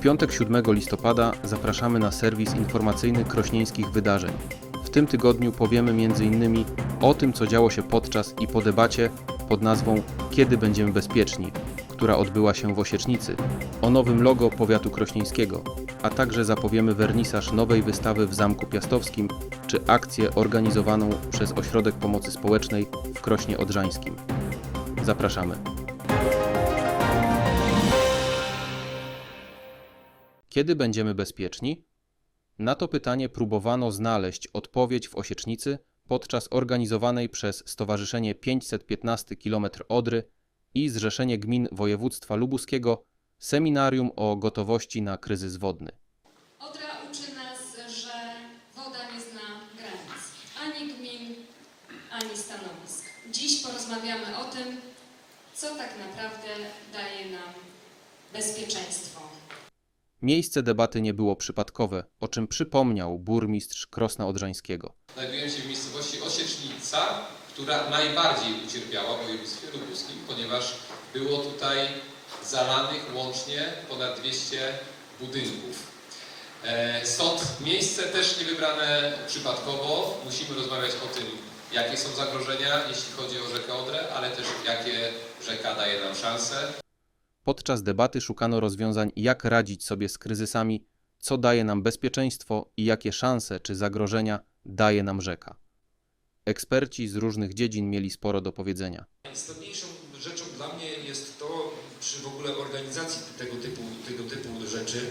piątek 7 listopada zapraszamy na serwis informacyjny krośnieńskich wydarzeń. W tym tygodniu powiemy m.in. o tym, co działo się podczas i po debacie pod nazwą Kiedy będziemy bezpieczni, która odbyła się w Osiecznicy, o nowym logo powiatu krośnieńskiego, a także zapowiemy wernisaż nowej wystawy w Zamku Piastowskim czy akcję organizowaną przez Ośrodek Pomocy Społecznej w Krośnie Odrzańskim. Zapraszamy. Kiedy będziemy bezpieczni? Na to pytanie próbowano znaleźć odpowiedź w Osiecznicy podczas organizowanej przez Stowarzyszenie 515 km Odry i Zrzeszenie Gmin Województwa Lubuskiego seminarium o gotowości na kryzys wodny. Odra uczy nas, że woda nie zna granic, ani gmin, ani stanowisk. Dziś porozmawiamy o tym, co tak naprawdę daje nam bezpieczeństwo. Miejsce debaty nie było przypadkowe, o czym przypomniał burmistrz Krosna Odrzańskiego. Znajdujemy się w miejscowości Osiecznica, która najbardziej ucierpiała w województwie lubuskim, ponieważ było tutaj zalanych łącznie ponad 200 budynków. E, Stąd miejsce też nie wybrane przypadkowo. Musimy rozmawiać o tym, jakie są zagrożenia, jeśli chodzi o rzekę Odrę, ale też jakie rzeka daje nam szanse. Podczas debaty szukano rozwiązań, jak radzić sobie z kryzysami, co daje nam bezpieczeństwo i jakie szanse czy zagrożenia daje nam rzeka. Eksperci z różnych dziedzin mieli sporo do powiedzenia. Najistotniejszą rzeczą dla mnie jest to przy w ogóle organizacji tego typu, tego typu rzeczy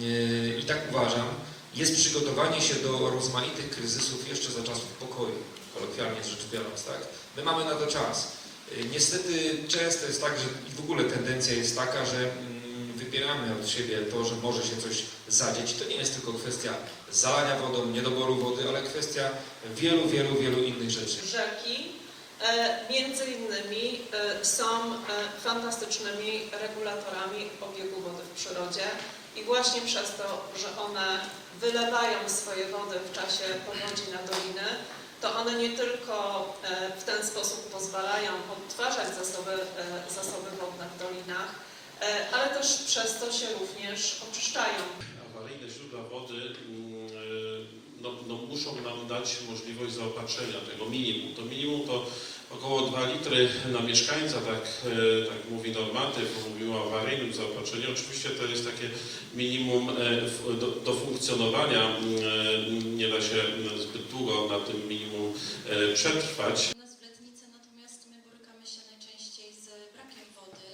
yy, i tak uważam, jest przygotowanie się do rozmaitych kryzysów jeszcze za czasów pokoju, kolokwialnie rzecz biorąc, tak? My mamy na to czas. Niestety często jest tak, że i w ogóle tendencja jest taka, że mm, wybieramy od siebie to, że może się coś zadzieć. To nie jest tylko kwestia zalania wodą, niedoboru wody, ale kwestia wielu, wielu, wielu innych rzeczy. Rzeki e, między innymi e, są e, fantastycznymi regulatorami obiegu wody w przyrodzie i właśnie przez to, że one wylewają swoje wody w czasie powodzi na doliny, to one nie tylko e, w ten sposób pozwalają odtwarzać zasoby, e, zasoby wodne w dolinach, e, ale też przez to się również oczyszczają. awaryjne źródła wody mm, no, no, muszą nam dać możliwość zaopatrzenia tego minimum. To minimum to około 2 litry na mieszkańca, tak, e, tak mówi normatyw, mówił o awaryjnym zaopatrzeniu. Oczywiście to jest takie minimum e, do, do funkcjonowania. E, Nie da się zbyt długo na tym minimum przetrwać. U nas w Letnicy natomiast my borykamy się najczęściej z brakiem wody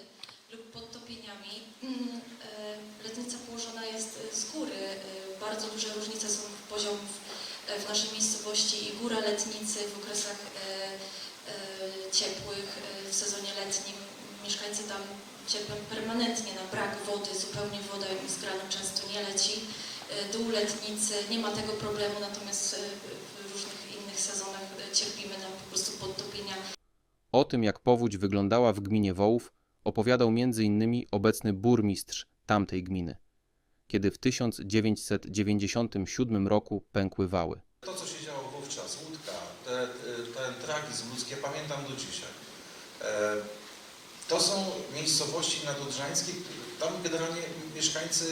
lub podtopieniami. Mm, e, Letnica położona jest e, z góry. E, Bardzo duże różnice są w poziomów e, w naszej miejscowości i góra Letnicy w okresach e, e, ciepłych, e, w sezonie letnim. Mieszkańcy tam cierpią permanentnie na brak wody, zupełnie woda im z granu często nie leci. E, Dół Letnicy nie ma tego problemu, natomiast e, w różnych innych sezonach e, cierpimy na po prostu podtopienia O tym, jak powódź wyglądała w gminie Wołów, opowiadał m.in. obecny burmistrz tamtej gminy, kiedy w 1997 roku pękły wały. To, co się działo wówczas, łódka, te, ten tragizm ludzki, ja pamiętam do dzisiaj. E, To są miejscowości nadodrzańskie, tam generalnie mieszkańcy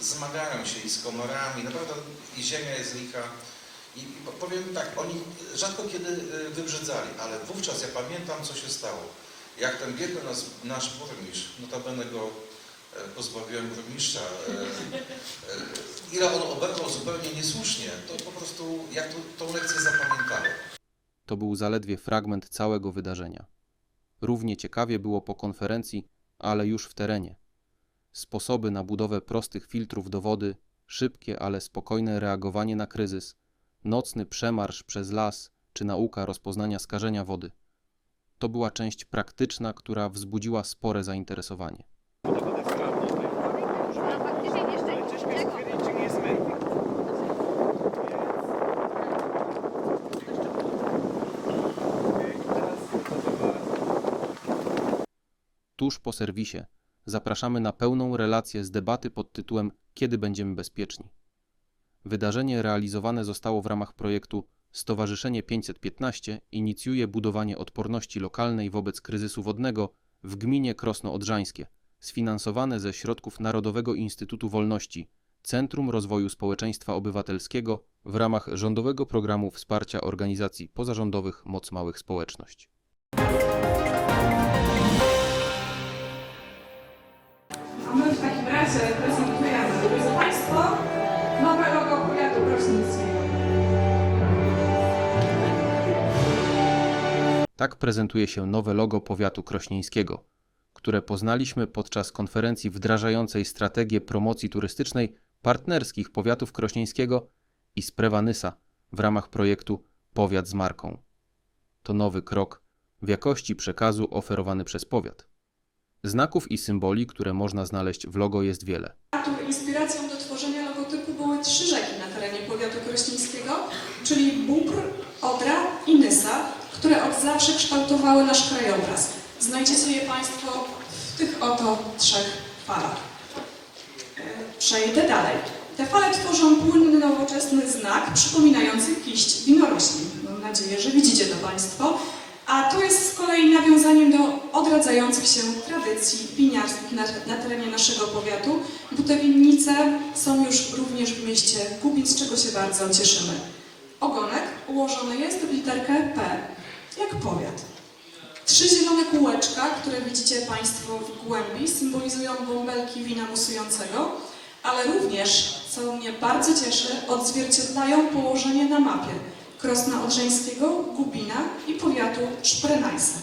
zmagają się i z komorami, naprawdę i ziemia jest licha. I powiem tak, oni rzadko kiedy e, wybrzydzali, ale wówczas ja pamiętam, co się stało. Jak ten biedny nas, nasz burmistrz, notabene go e, pozbawiłem burmistrza, e, ile on oberwał zupełnie niesłusznie, to po prostu ja tą lekcję zapamiętałem. To był zaledwie fragment całego wydarzenia. Równie ciekawie było po konferencji, ale już w terenie. Sposoby na budowę prostych filtrów do wody, szybkie, ale spokojne reagowanie na kryzys, nocny przemarsz przez las czy nauka rozpoznania skażenia wody. To była część praktyczna, która wzbudziła spore zainteresowanie. Tuż po serwisie zapraszamy na pełną relację z debaty pod tytułem Kiedy będziemy bezpieczni. Wydarzenie realizowane zostało w ramach projektu Stowarzyszenie 515 inicjuje budowanie odporności lokalnej wobec kryzysu wodnego w gminie Krosno Odrzańskie sfinansowane ze środków Narodowego Instytutu Wolności, Centrum Rozwoju Społeczeństwa Obywatelskiego w ramach rządowego programu wsparcia organizacji pozarządowych Moc Małych Społeczność. Tak prezentuje się nowe logo powiatu krośnieńskiego, które poznaliśmy podczas konferencji wdrażającej strategię promocji turystycznej partnerskich powiatów krośnieńskiego i Sprewanysa w ramach projektu Powiat z marką. To nowy krok w jakości przekazu oferowany przez powiat. Znaków i symboli, które można znaleźć w logo jest wiele. Inspiracją do tworzenia logotypu były trzy rzeki na terenie powiatu krośnieńskiego, czyli Bóbr, Odra i Nysa, które od zawsze kształtowały nasz krajobraz. Znajdziecie je Państwo w tych oto trzech falach. E, Przejdę dalej. Te fale tworzą płynny, nowoczesny znak przypominający kiść winorośli. Mam nadzieję, że widzicie to Państwo. A to jest z kolei nawiązaniem do odradzających się tradycji winiarskich na, na terenie naszego powiatu, bo te winnice są już również w mieście Kubin, z czego się bardzo cieszymy. Ogonek ułożony jest w literkę P, jak powiat. Trzy zielone kółeczka, które widzicie Państwo w głębi, symbolizują bąbelki wina musującego, ale również, co mnie bardzo cieszy, odzwierciedlają położenie na mapie Krosna Odrzeńskiego, Gubina i powiatu Szprenajsa.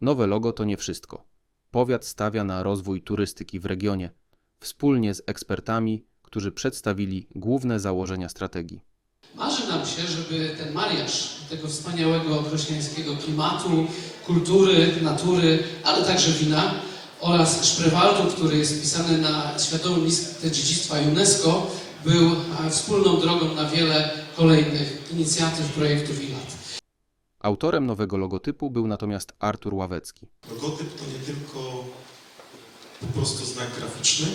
Nowe logo to nie wszystko. Powiat stawia na rozwój turystyki w regionie, wspólnie z ekspertami, którzy przedstawili główne założenia strategii. Marzy nam się, żeby ten mariaż tego wspaniałego krośnieńskiego klimatu, kultury, natury, ale także wina oraz Szprewaldu, który jest wpisany na Światową Listę Dziedzictwa UNESCO, był e, wspólną drogą na wiele kolejnych inicjatyw, projektów i lat. Autorem nowego logotypu był natomiast Artur Ławecki. Logotyp to nie tylko po prostu znak graficzny,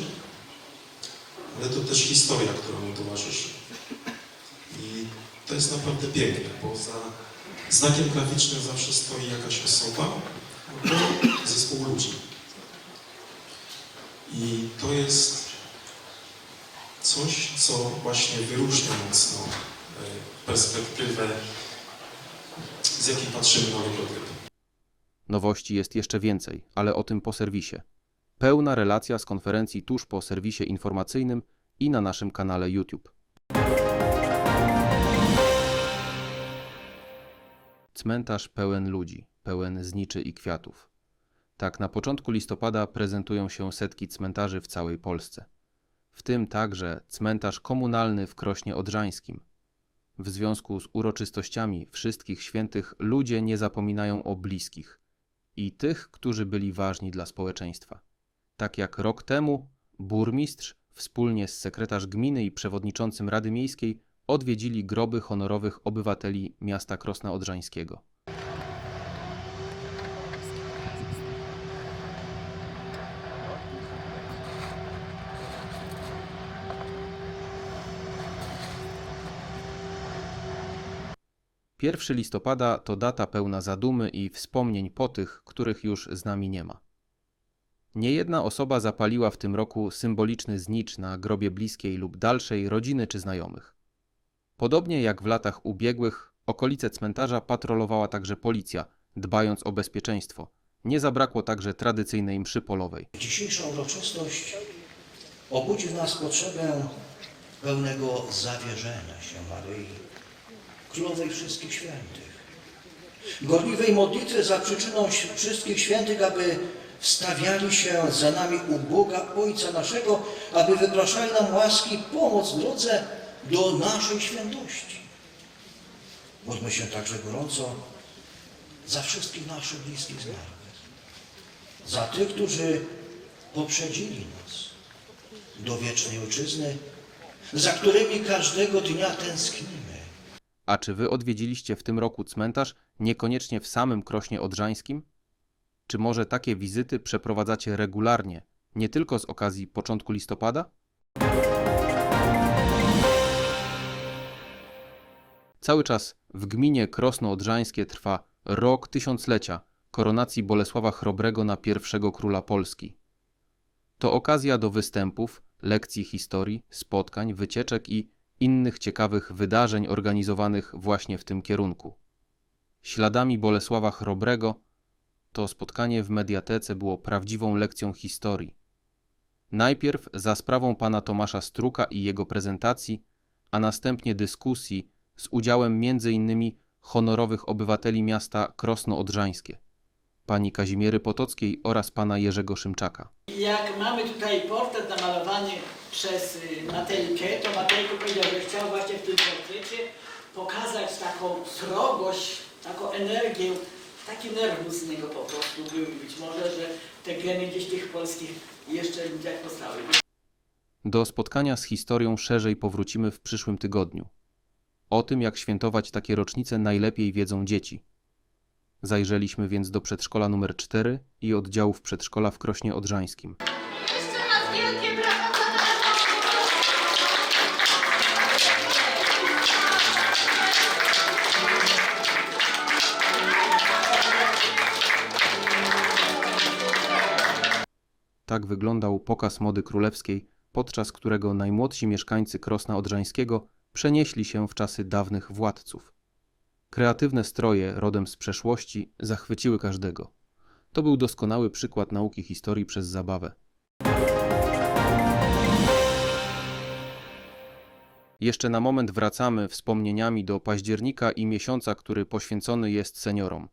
ale to też historia, która mu towarzyszy. To jest naprawdę piękne, bo za znakiem graficznym zawsze stoi jakaś osoba albo zespół ludzi. I to jest coś, co właśnie wyróżnia mocno e, perspektywę, z jakiej patrzymy na logotyp. Nowości jest jeszcze więcej, ale o tym po serwisie. Pełna relacja z konferencji tuż po serwisie informacyjnym i na naszym kanale YouTube. Cmentarz pełen ludzi, pełen zniczy i kwiatów. Tak na początku listopada prezentują się setki cmentarzy w całej Polsce. W tym także cmentarz komunalny w Krośnie Odrzańskim. W związku z uroczystościami wszystkich świętych ludzie nie zapominają o bliskich i tych, którzy byli ważni dla społeczeństwa. Tak jak rok temu burmistrz wspólnie z sekretarz gminy i przewodniczącym Rady Miejskiej odwiedzili groby honorowych obywateli miasta Krosna Odrzańskiego. Pierwszy listopada to data pełna zadumy i wspomnień po tych, których już z nami nie ma. Niejedna osoba zapaliła w tym roku symboliczny znicz na grobie bliskiej lub dalszej rodziny czy znajomych. Podobnie jak w latach ubiegłych, okolice cmentarza patrolowała także policja, dbając o bezpieczeństwo. Nie zabrakło także tradycyjnej mszy polowej. Dzisiejsza uroczystość obudzi w nas potrzebę pełnego zawierzenia się Maryi, Królowej Wszystkich Świętych. Gorliwej modlitwy za przyczyną wszystkich świętych, aby wstawiali się za nami u Boga Ojca naszego, aby wypraszali nam łaski i pomoc w drodze do naszej świętości. Módlmy się także gorąco za wszystkich naszych bliskich zmarłych za tych, którzy poprzedzili nas do wiecznej ojczyzny, za którymi każdego dnia tęsknimy. A czy wy odwiedziliście w tym roku cmentarz niekoniecznie w samym Krośnie Odrzańskim? Czy może takie wizyty przeprowadzacie regularnie, nie tylko z okazji początku listopada? Cały czas w gminie Krosno Odrzańskie trwa rok tysiąclecia koronacji Bolesława Chrobrego na pierwszego króla Polski. to okazja do występów, lekcji historii, spotkań, wycieczek i innych ciekawych wydarzeń organizowanych właśnie w tym kierunku. Śladami Bolesława Chrobrego to spotkanie w mediatece było prawdziwą lekcją historii. Najpierw za sprawą pana Tomasza Struka i jego prezentacji, a następnie dyskusji z udziałem m.in. honorowych obywateli miasta Krosno Odrzańskie, pani Kazimiery Potockiej oraz pana Jerzego Szymczaka. Jak mamy tutaj portret namalowany przez y, Matejkę, to Matejko powiedział, że chciał właśnie w tym portrecie pokazać taką srogość, taką energię, taki nerwus z niego po prostu był. Być może, że te geny gdzieś tych polskich jeszcze ludziach postały. Do spotkania z historią szerzej powrócimy w przyszłym tygodniu. O tym, jak świętować takie rocznice, najlepiej wiedzą dzieci. Zajrzeliśmy więc do przedszkola numer 4 i oddziałów przedszkola w Krośnie Odrzańskim. Jeszcze raz wielkie brawa dla Tak wyglądał pokaz mody królewskiej, podczas którego najmłodsi mieszkańcy Krosna Odrzańskiego przenieśli się w czasy dawnych władców. Kreatywne stroje rodem z przeszłości zachwyciły każdego. To był doskonały przykład nauki historii przez zabawę. Jeszcze na moment wracamy wspomnieniami do października i miesiąca, który poświęcony jest seniorom.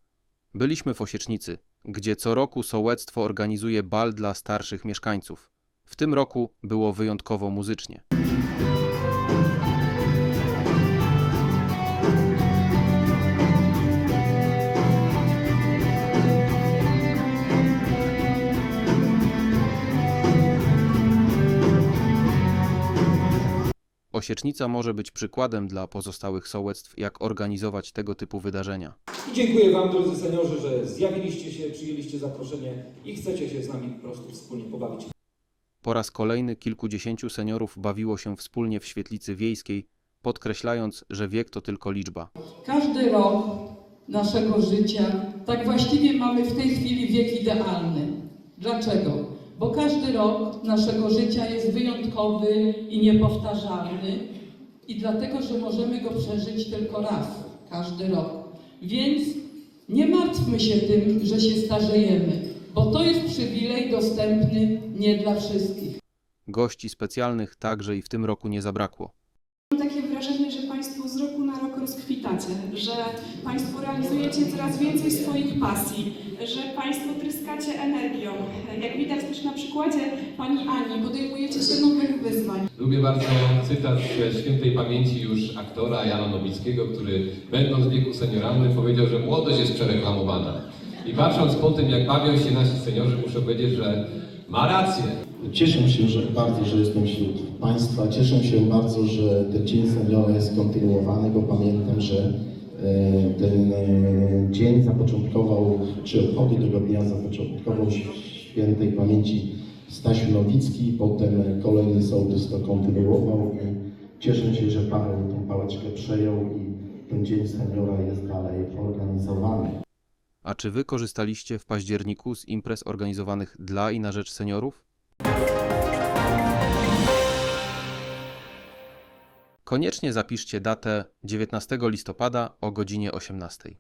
Byliśmy w Osiecznicy, gdzie co roku sołectwo organizuje bal dla starszych mieszkańców. W tym roku było wyjątkowo muzycznie. Osiecznica może być przykładem dla pozostałych sołectw, jak organizować tego typu wydarzenia. I dziękuję Wam, drodzy seniorzy, że zjawiliście się, przyjęliście zaproszenie i chcecie się z nami po prostu wspólnie pobawić. Po raz kolejny kilkudziesięciu seniorów bawiło się wspólnie w świetlicy wiejskiej, podkreślając, że wiek to tylko liczba. Każdy rok naszego życia, tak właściwie mamy w tej chwili wiek idealny. Dlaczego? Bo każdy rok naszego życia jest wyjątkowy i niepowtarzalny i dlatego, że możemy go przeżyć tylko raz, każdy rok. Więc nie martwmy się tym, że się starzejemy, bo to jest przywilej dostępny nie dla wszystkich. Gości specjalnych także i w tym roku nie zabrakło. Mam takie wrażenie, że Państwo z roku na że Państwo realizujecie coraz więcej swoich pasji, że Państwo tryskacie energią. Jak widać też na przykładzie Pani Ani, podejmujecie się nowych wyzwań. Lubię bardzo cytat ze świętej pamięci już aktora Jana Nowickiego, który będąc w wieku senioralnym powiedział, że młodość jest przereklamowana. I patrząc po tym, jak bawią się nasi seniorzy, muszę powiedzieć, że ma rację. Cieszę się że bardzo, że jestem wśród Państwa. Cieszę się bardzo, że ten Dzień Seniora jest kontynuowany, bo pamiętam, że e, ten e, dzień zapoczątkował, czy obchody tego dnia zapoczątkował świętej pamięci Stasiu Nowicki, potem kolejny sołtys to kontynuował i cieszę się, że Paweł tą pałeczkę przejął i ten Dzień Seniora jest dalej organizowany. A czy wy korzystaliście w październiku z imprez organizowanych dla i na rzecz seniorów? Koniecznie zapiszcie datę 19 listopada o godzinie 18.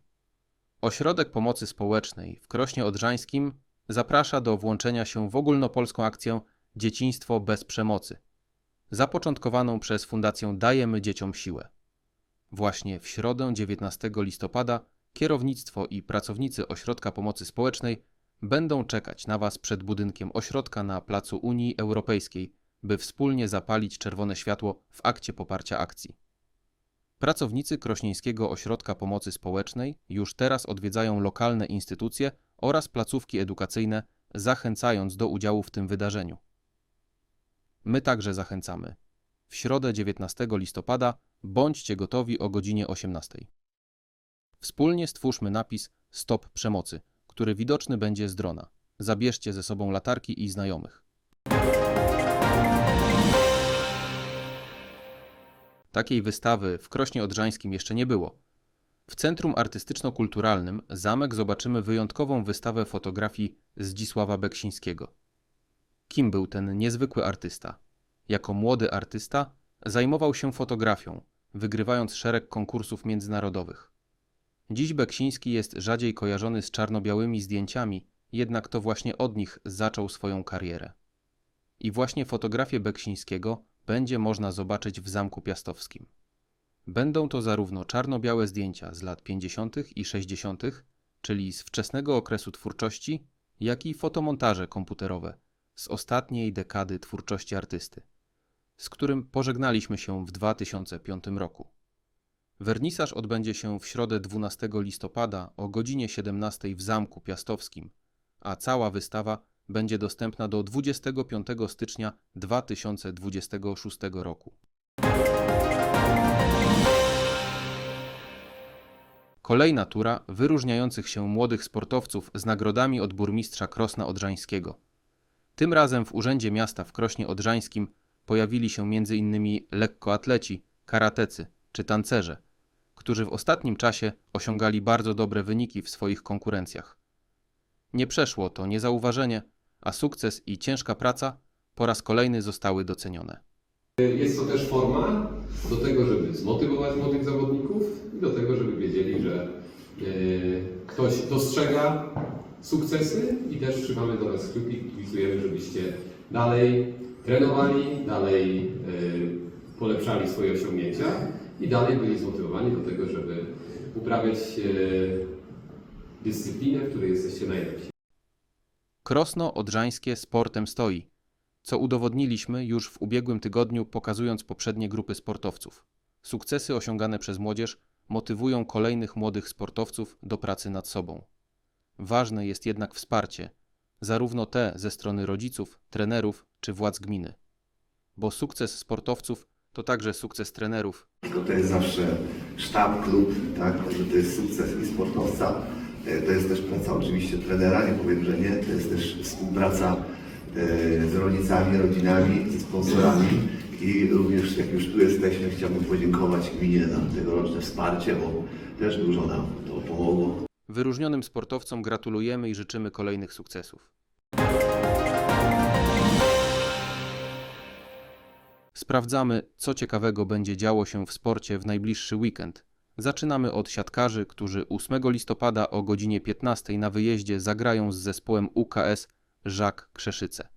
Ośrodek Pomocy Społecznej w Krośnie Odrzańskim zaprasza do włączenia się w ogólnopolską akcję Dzieciństwo bez przemocy, zapoczątkowaną przez Fundację Dajemy Dzieciom Siłę. Właśnie w środę 19 listopada kierownictwo i pracownicy Ośrodka Pomocy Społecznej będą czekać na Was przed budynkiem ośrodka na Placu Unii Europejskiej, by wspólnie zapalić czerwone światło w akcie poparcia akcji. Pracownicy Krośnieńskiego Ośrodka Pomocy Społecznej już teraz odwiedzają lokalne instytucje oraz placówki edukacyjne, zachęcając do udziału w tym wydarzeniu. My także zachęcamy. W środę 19 listopada bądźcie gotowi o godzinie 18. Wspólnie stwórzmy napis Stop przemocy, który widoczny będzie z drona. Zabierzcie ze sobą latarki i znajomych. Takiej wystawy w Krośnie Odrzańskim jeszcze nie było. W Centrum Artystyczno-Kulturalnym zamek zobaczymy wyjątkową wystawę fotografii Zdzisława Beksińskiego. Kim był ten niezwykły artysta? Jako młody artysta zajmował się fotografią, wygrywając szereg konkursów międzynarodowych. Dziś Beksiński jest rzadziej kojarzony z czarno-białymi zdjęciami, jednak to właśnie od nich zaczął swoją karierę. I właśnie fotografię Beksińskiego będzie można zobaczyć w Zamku Piastowskim. Będą to zarówno czarno-białe zdjęcia z lat 50. i 60., czyli z wczesnego okresu twórczości, jak i fotomontaże komputerowe z ostatniej dekady twórczości artysty, z którym pożegnaliśmy się w 2005 roku. Wernisaż odbędzie się w środę 12 listopada o godzinie 17 w Zamku Piastowskim, a cała wystawa będzie dostępna do 25 stycznia 2026 roku. Kolejna tura wyróżniających się młodych sportowców z nagrodami od burmistrza Krosna Odrzańskiego. Tym razem w Urzędzie Miasta w Krośnie Odrzańskim pojawili się m.in. lekkoatleci, karatecy czy tancerze, którzy w ostatnim czasie osiągali bardzo dobre wyniki w swoich konkurencjach. Nie przeszło to niezauważenie, a sukces i ciężka praca po raz kolejny zostały docenione. Jest to też forma do tego, żeby zmotywować młodych zawodników i do tego, żeby wiedzieli, że e, ktoś dostrzega sukcesy i też trzymamy do Was kciuki, kibicujemy, żebyście dalej trenowali, dalej e, polepszali swoje osiągnięcia i dalej byli zmotywowani do tego, żeby uprawiać e, dyscyplinę, w której jesteście najlepsi. Krosno Odrzańskie sportem stoi, co udowodniliśmy już w ubiegłym tygodniu, pokazując poprzednie grupy sportowców. Sukcesy osiągane przez młodzież motywują kolejnych młodych sportowców do pracy nad sobą. Ważne jest jednak wsparcie, zarówno te ze strony rodziców, trenerów czy władz gminy. Bo sukces sportowców to także sukces trenerów to jest zawsze sztab, klub, tak, że to jest sukces i sportowca. E, To jest też praca oczywiście trenera, nie powiem, że nie. To jest też współpraca e, z rodzicami, rodzinami, ze sponsorami. I również jak już tu jesteśmy, chciałbym podziękować gminie za tegoroczne wsparcie, bo też dużo nam to pomogło. Wyróżnionym sportowcom gratulujemy i życzymy kolejnych sukcesów. Sprawdzamy, co ciekawego będzie działo się w sporcie w najbliższy weekend. Zaczynamy od siatkarzy, którzy 8 listopada o godzinie 15 na wyjeździe zagrają z zespołem UKS Żak Krzeszyce.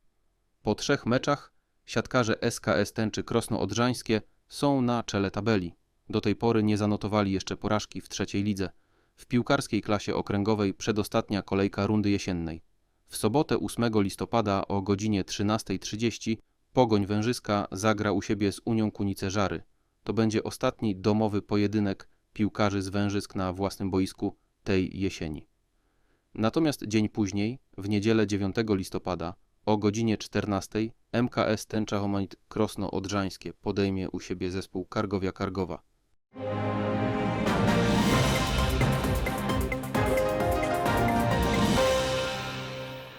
Po trzech meczach siatkarze SKS Tęczy Krosno Odrzańskie są na czele tabeli. Do tej pory nie zanotowali jeszcze porażki w trzeciej lidze. W piłkarskiej klasie okręgowej przedostatnia kolejka rundy jesiennej. W sobotę 8 listopada o godzinie 13.30 Pogoń Wężyska zagra u siebie z Unią Kunice Żary. To będzie ostatni domowy pojedynek piłkarzy z Wężysk na własnym boisku tej jesieni. Natomiast dzień później, w niedzielę 9 listopada o godzinie 14 MKS Tęcza Homanit Krosno Odrzańskie podejmie u siebie zespół Kargowia Kargowa.